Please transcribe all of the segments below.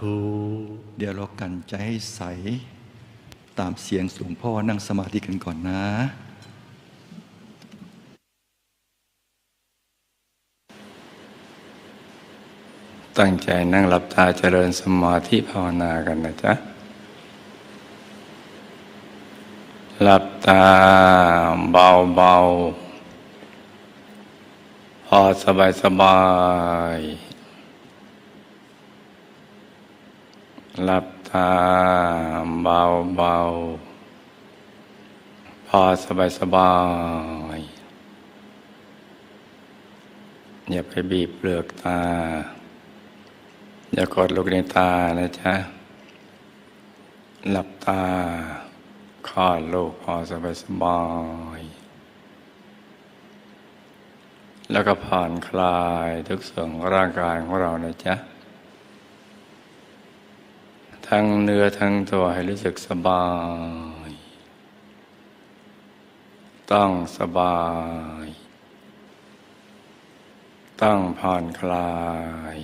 ธุ เดี๋ยวเรากันใจให้ใส ตามเสียงสูงพ่อนั่งสมาธิกันก่อนนะ ตั้งใจนั่งหลับตาเจริญสมาธิภาวนากันนะจ๊ะ หลับตาเบาๆพอสบายสบาย หลับตาเบาๆพอสบายสบายอย่าไปบีบเปลือกตา อย่ากดลูกในตานะจ๊ะ หลับตาคลอดลูกพอสบายสบายแล้วก็ผ่อนคลายทุกส่วนของร่างกายของเรานะจ๊ะ ทั้งเนื้อทั้งตัวให้รู้สึกสบาย ต้องสบาย ต้องผ่อนคลาย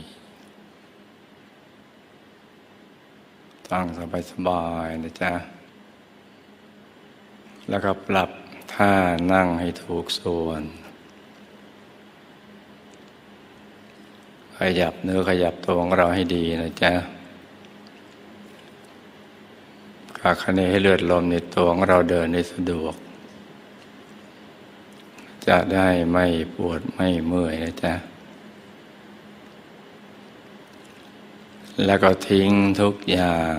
ตั้งสบายสบายๆนะจ๊ะ แล้วก็ปรับท่านั่งให้ถูกส่วน ขยับเนื้อขยับตัวของเราให้ดีนะจ๊ะกาคะเนให้เลือดลมในตัวของเราเดินได้สะดวก จะได้ไม่ปวดไม่เมื่อยนะจ๊ะ แล้วก็ทิ้งทุกอย่าง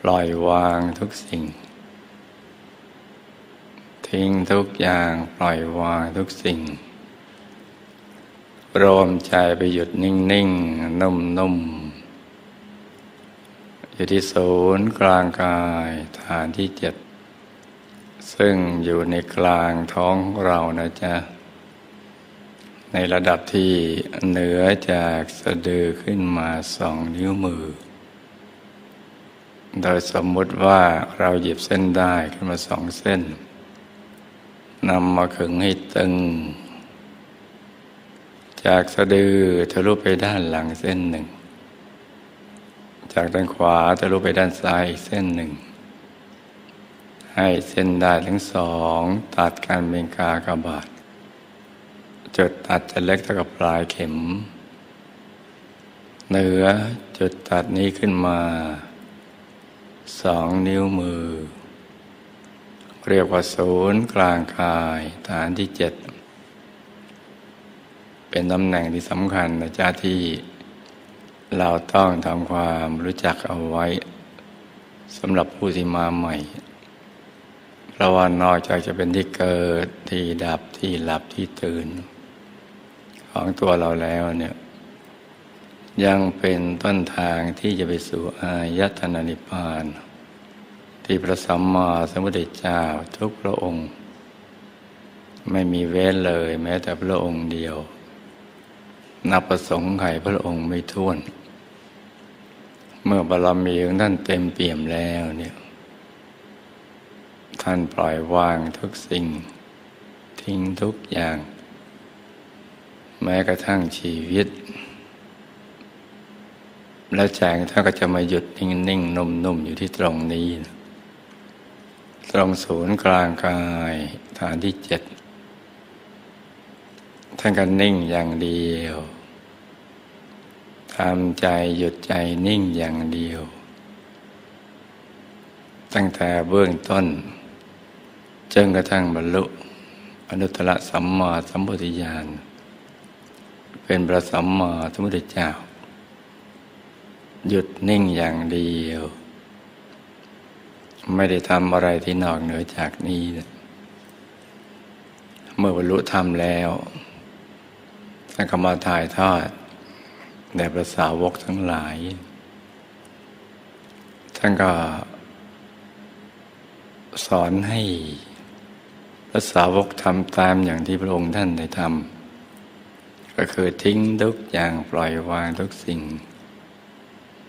ปล่อยวางทุกสิ่ง ทิ้งทุกอย่างปล่อยวางทุกสิ่งรวมใจไปหยุดนิ่ง ๆ นุ่ม ๆ อยู่ที่ศูนย์กลางกายฐานที่เจ็ดซึ่งอยู่ในกลางท้องเรานะจ๊ะ ในระดับที่เหนือจากสะดือขึ้นมาสองนิ้วมือ โดยสมมุติว่าเราหยิบเส้นได้ขึ้นมาสองเส้นนำมาขึงให้ตึง จากสะดือทะลุไปด้านหลังเส้นหนึ่ง จากด้านขวาทะลุไปด้านซ้ายอีกเส้นหนึ่ง ให้เส้นได้ทั้งสอง ตัดกันเป็นกากบาทจุดตัดจะเล็กเท่ากับปลายเข็ม เหนือจุดตัดนี้ขึ้นมาสองนิ้วมือ เรียกว่าศูนย์กลางกายฐานที่เจ็ดเป็นตำแหน่งที่สำคัญนะจ้าที่ เราต้องทำความรู้จักเอาไว้สำหรับผู้ที่มาใหม่เพราะว่านอกจากจะเป็นที่เกิดที่ดับที่หลับที่ตื่น ของตัวเราแล้วเนี่ยยังเป็นต้นทางที่จะไปสู่อายตนะนิพพาน ที่พระสัมมาสัมพุทธเจ้าทุกพระองค์ ไม่มีเว้นเลยแม้แต่พระองค์เดียว นับประสงค์ไขพระองค์ไม่ท้วน เมื่อบารมีของท่านเต็มเปี่ยมแล้วเนี่ยท่านปล่อยวางทุกสิ่ง ทิ้งทุกอย่าง แม้กระทั่งชีวิต แล้วใจงท่านก็จะมาหยุดนิ่งๆนุ่มๆอยู่ที่ตรงนี้นะตรงศูนย์กลางกายฐานที่เจ็ดท่านก็นิ่งอย่างเดียว ทำใจหยุดใจนิ่งอย่างเดียว ตั้งแต่เบื้องต้นจนกระทั่งบรรลุอนุตตรสัมมาสัมพุทธญาณเป็นพระสัมมาสัมพุทธเจ้า หยุดนิ่งอย่างเดียว ไม่ได้ทำอะไรที่นอกเหนือจากนี้นะเมื่อบรรลุธรรมแล้วท่านก็มาถ่ายทอด แด่พระสาวกทั้งหลาย ท่านก็ สอนให้พระสาวกทำตามอย่างที่พระองค์ท่านได้ทำก็คือทิ้งทุกอย่างปล่อยวางทุกสิ่ง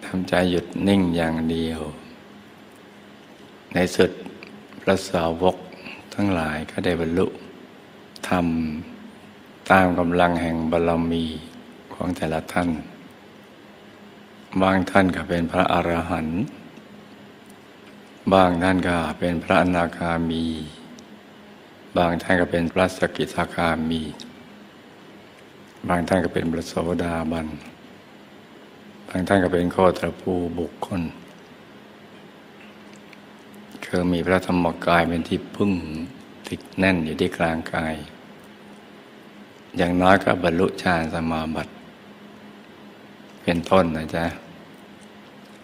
ทำใจหยุดนิ่งอย่างเดียว ในสุดพระสาวกทั้งหลายก็ได้บรรลุทำตามกำลังแห่งบารมีของแต่ละท่าน บางท่านก็เป็นพระอรหันต์บางท่านก็เป็นพระอนาคามี บางท่านก็เป็นพระสกิทาคามี บางท่านก็เป็นพระโสดาบัน บางท่านก็เป็นโคตรภูบุคคลคือมีพระธรรมกายเป็นที่พึ่งติดแน่นอยู่ที่กลางกาย อย่างน้อยก็บรรลุฌานสมาบัติ เป็นต้นนะจ๊ะ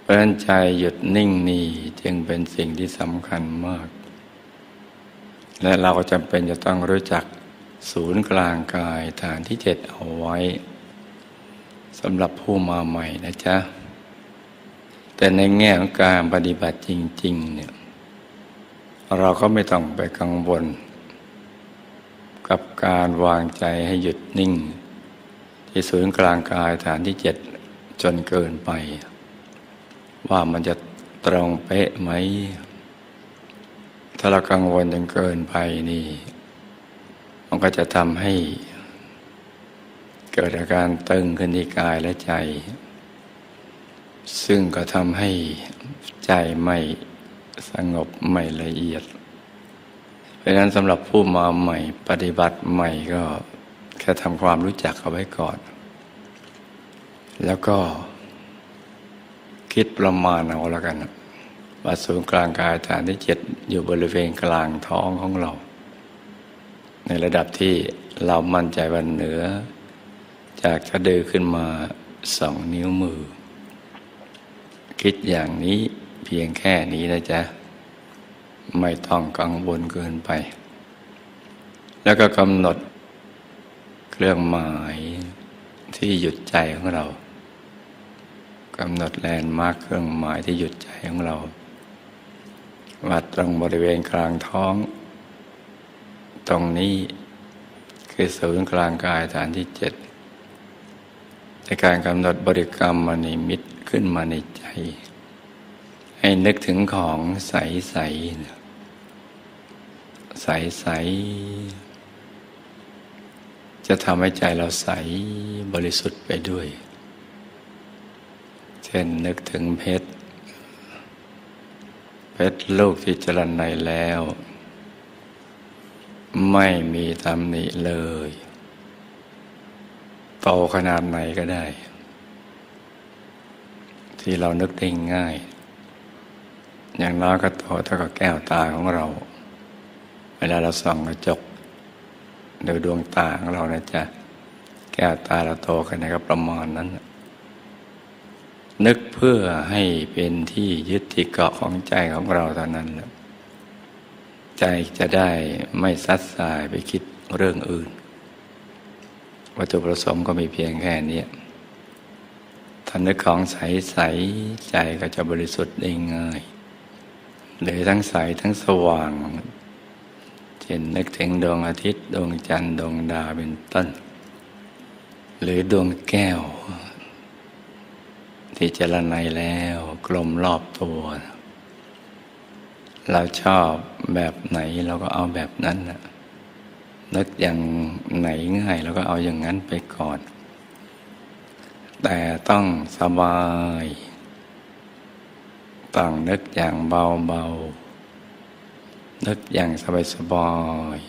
ราะฉะนั้นใจหยุดนิ่งนี่จึงเป็นสิ่งที่สำคัญมาก และเราจำเป็นจะต้องรู้จักศูนย์กลางกายฐานที่เจ็ดเอาไว้สำหรับผู้มาใหม่นะจ๊ะ แต่ในแง่ของการปฏิบัติจริง ๆ เนี่ย เราก็ไม่ต้องไปกังวล กับการวางใจให้หยุดนิ่ง ที่ศูนย์กลางกายฐานที่เจ็ดจนเกินไป ว่ามันจะตรงเป๊ะไหม ถ้าเรากังวลจนเกินไปนี่ มันก็จะทำให้ เกิดอาการตึงขึ้นที่กายและใจ ซึ่งก็ทำให้ใจไม่สงบไม่ละเอียด เพราะฉะนั้นสำหรับผู้มาใหม่ปฏิบัติใหม่ก็แค่ทำความรู้จักเอาไว้ก่อน แล้วก็ คิดประมาณเอาแล้วกันว่าศูนย์กลางกายฐานที่เจ็ดอยู่บริเวณกลางท้องของเรา ในระดับที่เรามั่นใจวันเหนือ จากสะดือขึ้นมาสองนิ้วมือ คิดอย่างนี้เพียงแค่นี้นะจ๊ะ ไม่ต้องกังวลเกินไป แล้วก็กำหนดเครื่องหมายที่หยุดใจของเรา กำหนดแลนด์มาร์คเครื่องหมายที่หยุดใจของเรา วัดตรงบริเวณกลางท้อง ตรงนี้คือศูนย์กลางกายฐานที่เจ็ดในการกำหนดบริกรรมมณิมิตขึ้นมาในใจ ให้นึกถึงของใสใสใสใสจะทำให้ใจเราใสบริสุทธิ์ไปด้วย เช่นนึกถึงเพชรเพชรลูกที่จรันในแล้ว ไม่มีตำหนิเลยโตขนาดไหนก็ได้ ที่เรานึกได้ง่าย อย่างน้อยก็โตเท่ากับแก้วตาของเรา เวลาเราส่องกระจกดูดวงตาของเรานะจ๊ะแก้วตาเราโตขนาดก็ประมาณนั้นนึ นึกเพื่อให้เป็นที่ยึดที่เกาะของใจของเราเท่านั้นแหละใจจะได้ไม่ซัดสายไปคิดเรื่องอื่น วัตถุประสงค์ก็มีเพียงแค่นี้ถ้านึกของใสๆใจก็จะบริสุทธิ์ได้ง่ายหรือทั้งใสทั้งสว่างเช่นนึกถึงดวงอาทิตย์ ดวงจันทร์ดวงดาวเป็นต้น หรือดวงแก้ว ที่เจรไนแล้วกลมรอบตัว เราชอบแบบไหนเราก็เอาแบบนั้นนะนึกอย่างไหนง่ายเราก็เอาอย่างนั้นไปก่อน แต่ต้องสบาย ต้องนึกอย่างเบาเบานึกอย่างสบายสบาย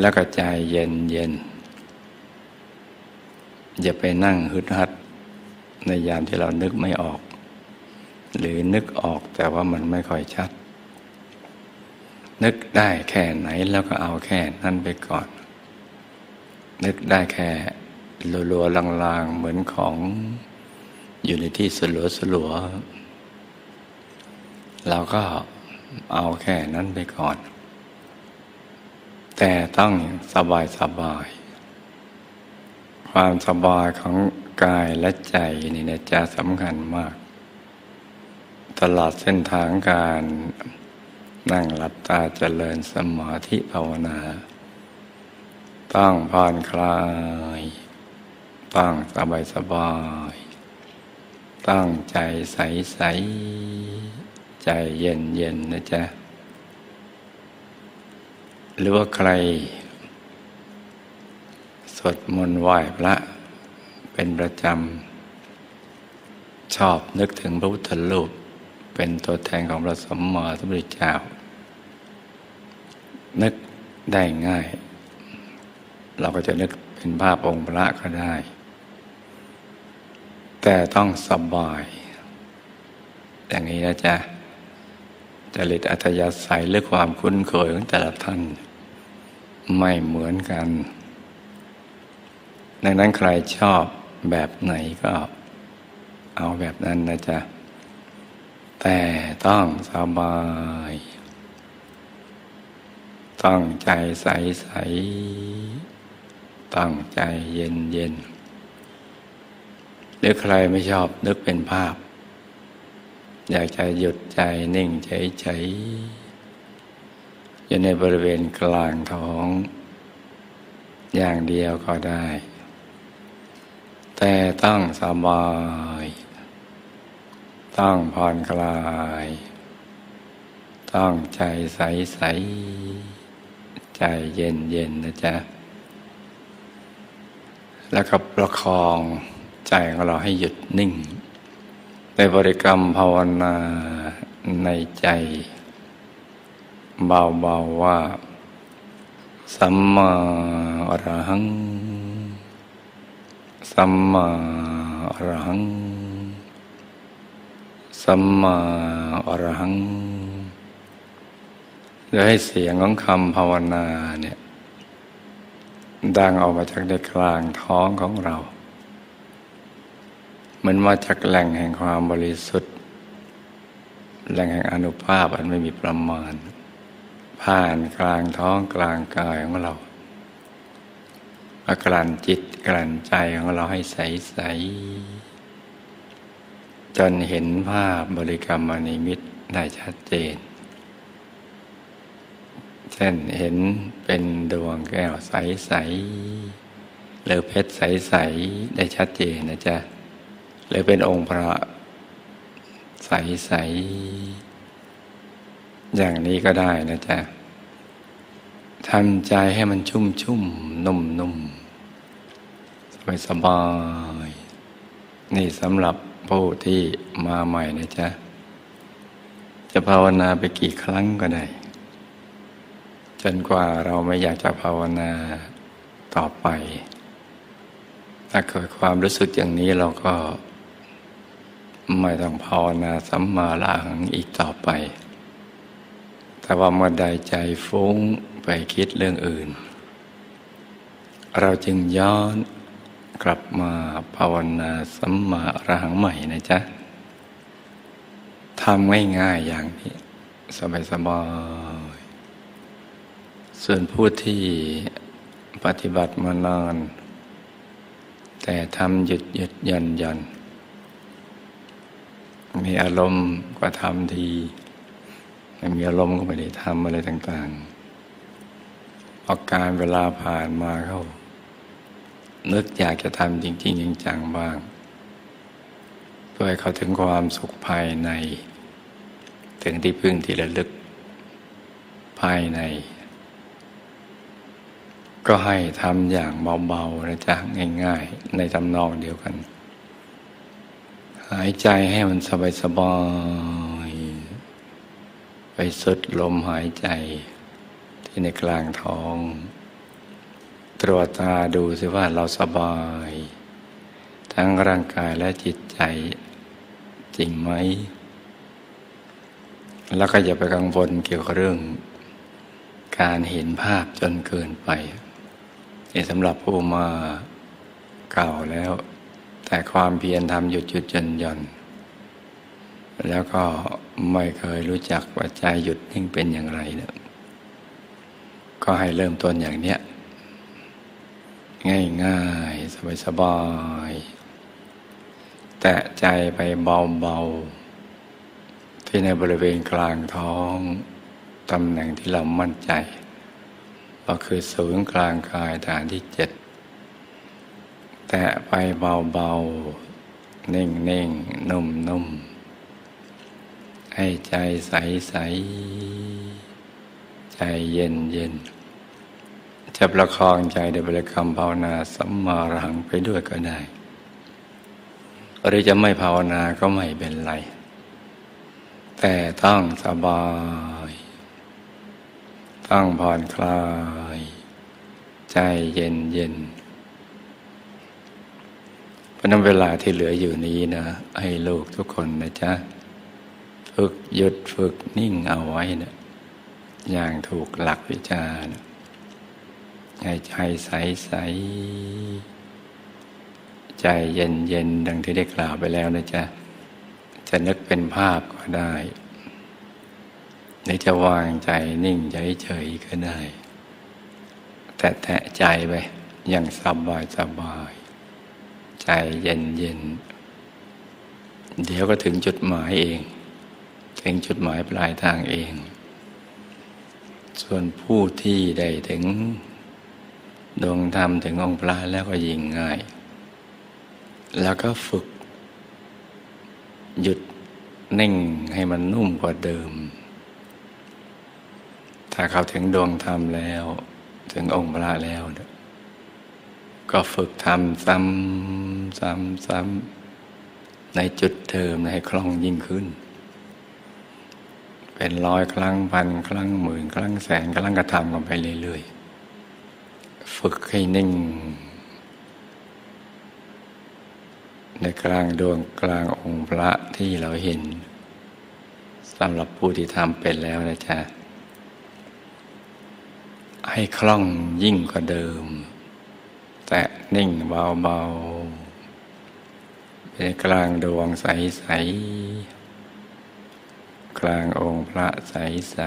แล้วก็ใจเย็นเย็นอย่าไปนั่งฮึดฮัด ในยามที่เรานึกไม่ออก หรือนึกออกแต่ว่ามันไม่ค่อยชัด นึกได้แค่ไหนแล้วก็เอาแค่นั้นไปก่อน นึกได้แค่ลัวๆลางๆเหมือนของอยู่ในที่สลัวสลัวเราก็เอาแค่นั้นไปก่อน แต่ต้องสบายสบาย ความสบายของ กายและใจนี่นะจะสำคัญมาก ตลอดเส้นทางการนั่งหลับตาเจริญสมาธิภาวนา ต้องผ่อนคลาย ต้องสบายสบาย ตั้งใจใสใส ใจเย็นเย็นนะจ๊ะ หรือว่าใคร สวดมนต์ไหว้พระ เป็นประจำ ชอบนึกถึงพระพุทธรูปเป็นตัวแทนของพระสมมาสัมพุทธเจ้า นึกได้ง่าย เราก็จะนึกเป็นภาพองค์พระก็ได้ แต่ต้องสบาย อย่างนี้นะจ๊ะจริตอัธยาศัยหรือความคุ้นเคยของแต่ละท่าน ไม่เหมือนกัน ดังนั้นใครชอบ แบบไหนก็เอาแบบนั้นนะจ๊ะ แต่ต้องสบาย ต้องใจใสใสต้องใจเย็นเย็นหรือใครไม่ชอบนึกเป็นภาพ อยากจะหยุดใจนิ่งเฉยเฉยอยู่ในบริเวณกลางท้อง อย่างเดียวก็ได้ แต่ต้องสบาย ต้องผ่อนคลาย ต้องใจใสใส ใจเย็นเย็นนะจ๊ะ แล้วก็ประคองใจของเราให้หยุดนิ่งในบริกรรมภาวนาในใจ เบาๆว่า สัมมาอรหัง สัมมาอรหัง สัมมาอรหังโดยให้เสียงของคำภาวนาเนี่ยดังออกมาจากในกลางท้องของเราเหมือนมาจากแหล่งแห่งความบริสุทธิ์ แหล่งแห่งอนุภาพอันไม่มีประมาณ ผ่านกลางท้องกลางกายของเรา มากลั่นจิตกลั่นใจของเราให้ใสใสๆจนเห็นภาพบริกรรมอนิมิตได้ชัดเจน เช่นเห็นเป็นดวงแก้วใสๆหรือเพชรใสๆได้ชัดเจนนะจ๊ะ หรือเป็นองค์พระใสๆอย่างนี้ก็ได้นะจ๊ะ ทำใจให้มันชุ่มชุ่มนุ่มนุ่มสบายสบายๆนี่สำหรับผู้ที่มาใหม่นะจ๊ะ จะภาวนาไปกี่ครั้งก็ได้ จนกว่าเราไม่อยากจะภาวนาต่อไป ถ้าเกิดความรู้สึกอย่างนี้เราก็ ไม่ต้องภาวนาสัมมาละหังอีกต่อไป แต่ว่าเมื่อใดใจฟุ้ง ไปคิดเรื่องอื่น เราจึงย้อนกลับมาภาวนาสัมมาอรหังใหม่นะจ๊ะทำง่ายๆอย่างนี้ สบายๆส่วนผู้ที่ปฏิบัติมานาน แต่ทำหยุดหยุดยันยัน มีอารมณ์ก็ทำทีไม่มีอารมณ์ก็ไม่ได้ทำอะไรต่าง ๆ พอการเวลาผ่านมาเขานึกอยากจะทำจริง ๆ จังๆบ้าง เพื่อให้เขาถึงความสุขภายใน ถึงที่พึ่งที่ระลึกภายใน ก็ให้ทำอย่างเบาๆนะจ๊ะง่าย ๆ ในทำนองเดียวกัน หายใจให้มันสบายๆไปสุดลมหายใจ ที่ในกลางท้อง ตรวจตาดูสิว่าเราสบาย ทั้งร่างกายและจิตใจจริงไหม แล้วก็อย่าไปกังวลเกี่ยวกับเรื่อง การเห็นภาพจนเกินไปนี่สำหรับผู้มาเก่าแล้ว แต่ความเพียรทำหยุดหยุดหย่อนหย่อนแล้วก็ไม่เคยรู้จักว่าใจหยุดนิ่งเป็นอย่างไรเนี่ย ก็ให้เริ่มต้นอย่างเนี้ย ง่ายๆ สบายๆแต่ใจไปเบาๆ ที่ในบริเวณกลางท้อง ตำแหน่งที่เรามั่นใจ ก็คือศูนย์กลางกายฐานที่เจ็ดแต่ไปเบาๆ นิ่งๆ นุ่มๆ ให้ใจใสๆ ใจเย็นๆจะประคองใจในบริกรรมภาวนาสัมมารหังไปด้วยก็ได้หรือจะไม่ภาวนาก็ไม่เป็นไร แต่ต้องสบาย ต้องผ่อนคลาย ใจเย็นเย็นเพราะนั้นเวลาที่เหลืออยู่นี้นะ ให้ลูกทุกคนนะจ๊ะ ฝึกหยุดฝึกนิ่งเอาไว้นะ อย่างถูกหลักวิชานะให้ใจใสใสใจเย็นเย็นดังที่ได้กล่าวไปแล้วนะจ๊ะ จะนึกเป็นภาพก็ได้หรือจะวางใจนิ่งใจเฉยก็ได้ แต่แตะใจไปอย่างสบายสบาย ใจเย็นเย็นเดี๋ยวก็ถึงจุดหมายเอง ถึงจุดหมายปลายทางเอง ส่วนผู้ที่ได้ถึงดวงธรรมถึงองค์พระแล้วก็ยิ่งง่าย แล้วก็ฝึก หยุดนิ่งให้มันนุ่มกว่าเดิม ถ้าเขาถึงดวงธรรมแล้ว ถึงองค์พระแล้ว ก็ฝึกทำซ้ำซ้ำซ้ำในจุดเดิมให้คล่องยิ่งขึ้น เป็นร้อยครั้งพันครั้งหมื่นครั้งแสนครั้งกระทำกันไปเรื่อยๆ ฝึกให้นิ่ง ในกลางดวงกลางองค์พระที่เราเห็นสำหรับผู้ที่ทำเป็นแล้วนะจ๊ะ ให้คล่องยิ่งกว่าเดิม แต่นิ่งเบาๆเป็นกลางดวงใสๆ กลางองค์พระใสใส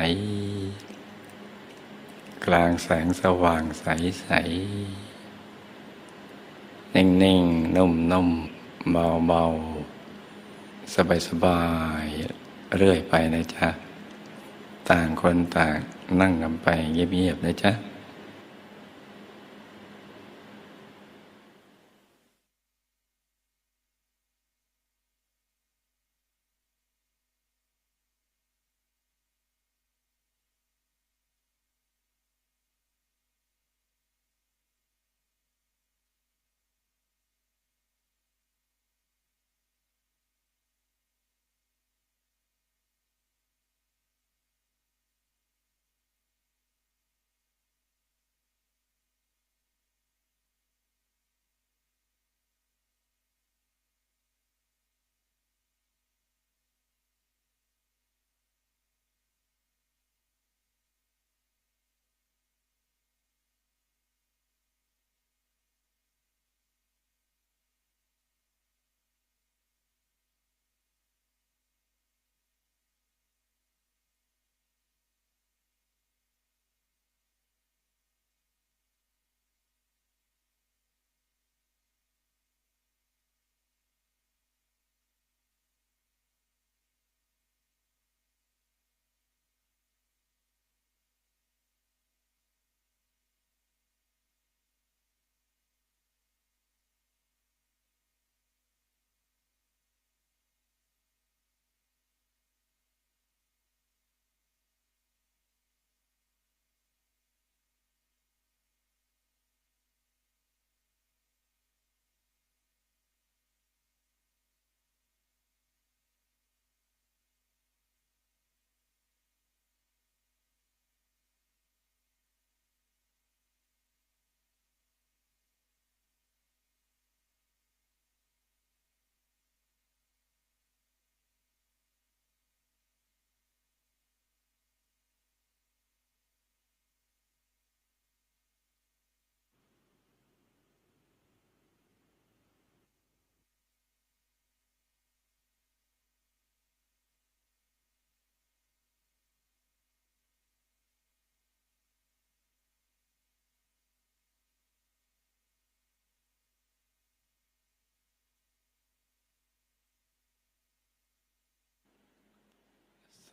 กลางแสงสว่างใสใสนิ่งๆนุ่มนุ่มเบาเบาสบายสบายเรื่อยไปนะจ๊ะ ต่างคนต่างนั่งกันไปเงียบๆนะจ๊ะ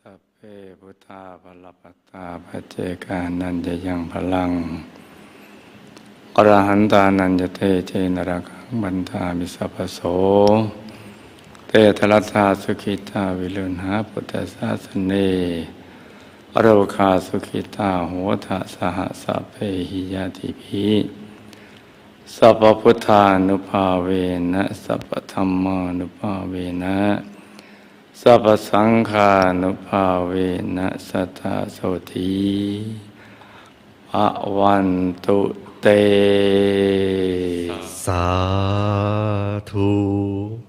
สัพเพพุทธาภลปตตาปเจกานันจะยังพลังอรหันตานันจะเตเจนรกังบันทามิสัพโส เตทรัตาสุขิตาวิลุณหาพุทธศาสเนโรคาสุขิตาโหทะสหสพเพหิยาติภิสัพพุทธานุภาเวนะสัพพธรรมานุภาเวนะ สัพสังขานุภาเวนะสัทาโสธีอวันตุเต สาธุ